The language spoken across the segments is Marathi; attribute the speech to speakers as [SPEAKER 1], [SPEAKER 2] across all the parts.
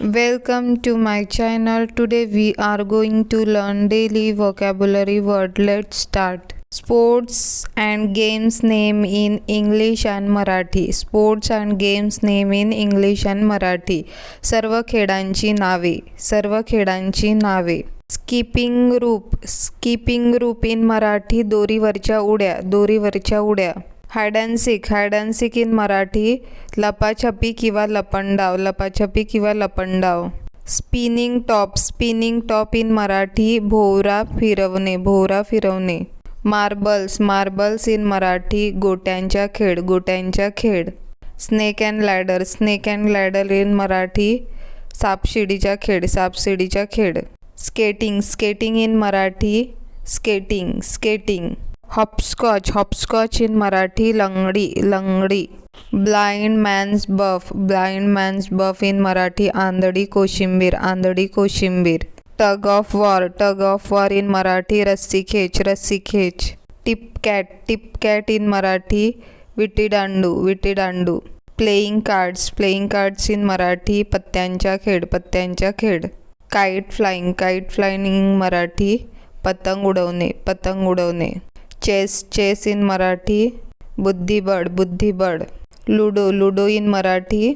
[SPEAKER 1] Welcome to my channel. Today we are going to learn daily vocabulary word. Let's start. Sports and games name in English and Marathi. Sports and games name in English and Marathi. सर्व खेळांची नावे सर्व खेळांची नावे स्किपिंग रूप स्किपिंग रूप इन मराठी दोरीवरच्या उड्या दोरीवरच्या उड्या hide and seek hide and seek in Marathi लपाछपी किंवा लपंडाव लपाछपी किंवा लपंडाव spinning top spinning top in Marathi भोवरा फिरवणे भोवरा फिरवणे मार्बल्स मार्बल्स इन मराठी गोट्यांच्या खेळ गोट्यांच्या खेळ snake and ladder snake and ladder in Marathi सापशिडीचा खेळ सापशिडीचा खेळ skating skating in Marathi skating skating hopscotch hopscotch in Marathi लंगडी लंगडी. Blind man's buff blind man's buff in Marathi आंधळी कोशिंबीर आंधळी कोशिंबीर. Tug of war tug of war in Marathi रस्सी खेच रस्सी खेच. Tip cat tip cat in Marathi विटीडांडू विटीडांडू playing playing cards playing cards in Marathi पत्त्यांच्या खेळ पत्त्यांच्या खेळ kite flying kite flying in Marathi पतंग उडवणे पतंग उडवणे. चेस चेस इन मराठी बुद्धिबळ बुद्धिबळ. Ludo ludo in Marathi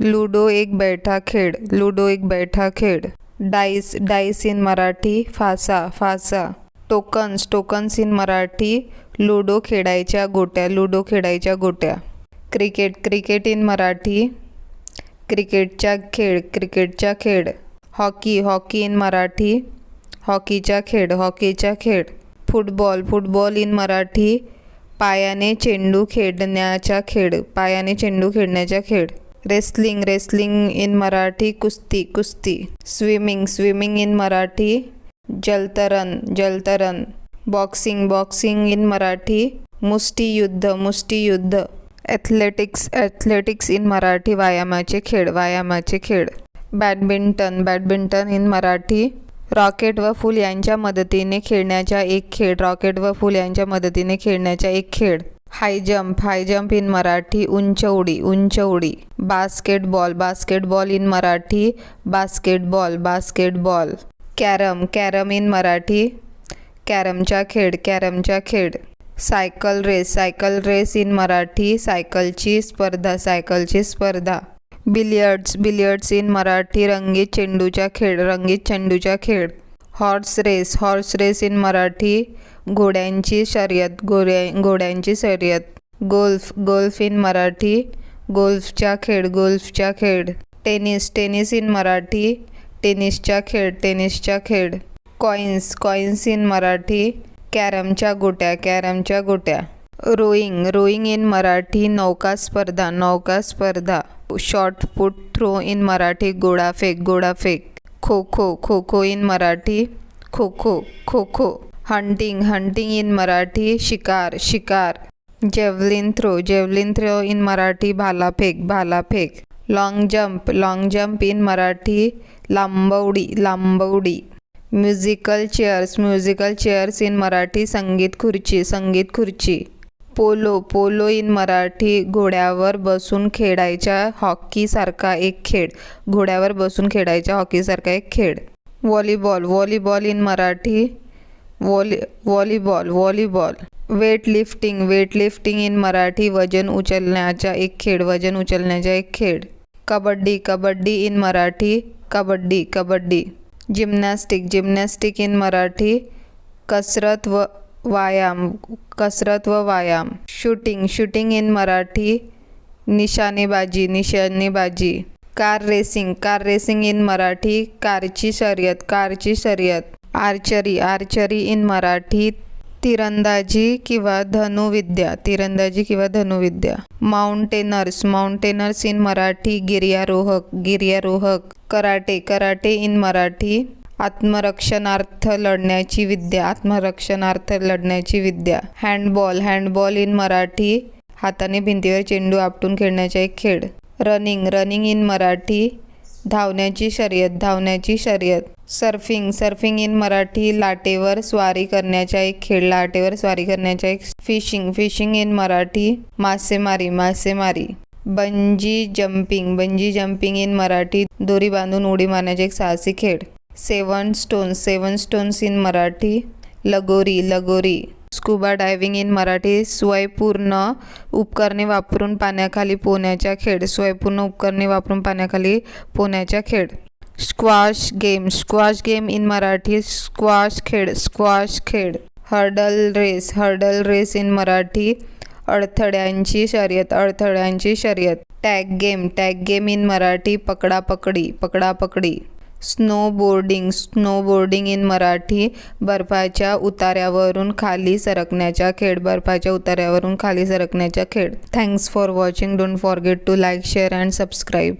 [SPEAKER 1] ludo एक बैठा खेळ लुडो एक बैठा खेळ. डाईस डाईस इन मराठी फासा fossa. Tokens tokens in Marathi ludo खेळायच्या गोट्या लुडो खेळायच्या गोट्या. क्रिकेट क्रिकेट इन मराठी क्रिकेटचा खेळ क्रिकेटचा खेळ. हॉकी हॉकी इन मराठी हॉकीचा खेळ हॉकीचा खेळ. फुटबॉल फुटबॉल इन मराठी पायाने चेंडू खेळण्याचा खेळ पायाने चेंडू खेळण्याचा खेळ. रेसलिंग रेसलिंग इन मराठी कुस्ती कुस्ती. स्विमिंग स्विमिंग इन मराठी जलतरण जलतरण. बॉक्सिंग बॉक्सिंग इन मराठी मुष्टीयुद्ध मुष्टीयुद्ध ॲथलेटिक्स ॲथलेटिक्स इन मराठी व्यायामाचे खेळ व्यायामाचे खेळ. Badminton badminton in Marathi racket व फूल यांच्या मदतीने खेळण्याचा एक खेळ रॉकेट व फूल यांच्या मदतीने खेळण्याचा एक खेळ. High jump high jump in Marathi उंच उडी उंच उडी. Basketball basketball in Marathi basketball basketball. Carrom carrom in Marathi कॅरमचा खेळ कॅरमचा खेळ. Cycle race cycle race in Marathi सायकलची स्पर्धा सायकलची स्पर्धा. बिलियर्ड्स बिलियर्ड्स इन मराठी रंगीत चेंडूचा खेळ रंगीत चेंडूचा खेळ. Horse race horse race in Marathi घोड्यांची शर्यत घोड्या घोड्यांची शर्यत. गोल्फ गोल्फ इन मराठी गोल्फचा खेळ गोल्फचा खेळ. टेनिस टेनिस इन मराठी टेनिसचा खेळ टेनिसचा खेळ. कॉइन्स कॉइन्स इन मराठी कॅरमच्या गोट्या कॅरमच्या गोट्या. रोईंग रोईंग इन मराठी नौका स्पर्धा नौका स्पर्धा. Short put throw in Marathi गोडाफेक गोडाफेक kho kho kho kho in Marathi. Kho kho kho kho. Hunting hunting in Marathi. शिकार शिकार. Javelin throw javelin throw in Marathi. भालाफेक भालाफेक long jump long jump in Marathi. लांबवडी लांबवडी. Musical chairs musical chairs in Marathi. संगीत खुर्ची संगीत खुर्ची. पोलो पोलो इन मराठी घोड्यावर बसून खेळायच्या हॉकीसारखा एक खेळ. घोड्यावर बसून खेळायच्या हॉकीसारखा एक खेळ. Volleyball volleyball in Marathi volley volleyball volleyball. Weight lifting weight lifting in Marathi वजन उचलण्याचा एक खेळ वजन उचलण्याचा एक खेळ. Kabaddi kabaddi in Marathi kabaddi kabaddi. Gymnastic gymnastic in Marathi कसरत व व्यायाम कसरत व व्यायाम. शूटिंग शूटिंग इन मराठी निशाणेबाजी निशाणेबाजी. Car racing car racing in Marathi कारची शर्यत कारची शर्यत. आर्चरी आर्चरी इन मराठी तिरंदाजी किंवा धनुविद्या तिरंदाजी किंवा धनुविद्या. माउंटेनर्स माउंटेनर्स इन मराठी गिर्यारोहक गिर्यारोहक. Karate karate in Marathi. आत्मरक्षणार्थ लढण्याची विद्या आत्मरक्षणार्थ लढण्याची विद्या. हँडबॉल हँडबॉल इन मराठी हाताने भिंतीवर चेंडू आपटून खेळण्याचा एक खेळ. रनिंग रनिंग इन मराठी धावण्याची शर्यत धावण्याची शर्यत. सर्फिंग सर्फिंग इन मराठी लाटेवर स्वारी करण्याचा एक खेळ लाटेवर स्वारी करण्याचा एक फिशिंग फिशिंग इन मराठी मासेमारी मासेमारी. Bungee jumping bungee jumping in Marathi दोरी बांधून उडी मारण्याचे एक साहसी खेळ. Seven stones seven stones in Marathi लगोरी लगोरी. स्कुबा डायव्हिंग इन मराठी स्वयंपूर्ण उपकरणे वापरून पाण्याखाली पोहण्याचा खेळ. स्वयंपूर्ण उपकरणे वापरून पाण्याखाली पोहण्याचा खेळ. Squash game squash game in Marathi squash खेळ स्क्वॉश खेळ. Hurdle race hurdle race in Marathi अडथळ्यांची शर्यत अडथळ्यांची शर्यत. Tag game tag game in Marathi पकडापकडी पकडापकडी. स्नोबोर्डिंग स्नोबोर्डिंग इन मराठी बर्फाच्या उतार्यावरून खाली सरकण्याचा खेळ बर्फाच्या उतार्यावरून खाली सरकण्याचा खेळ. Thanks for watching don't forget to like share and subscribe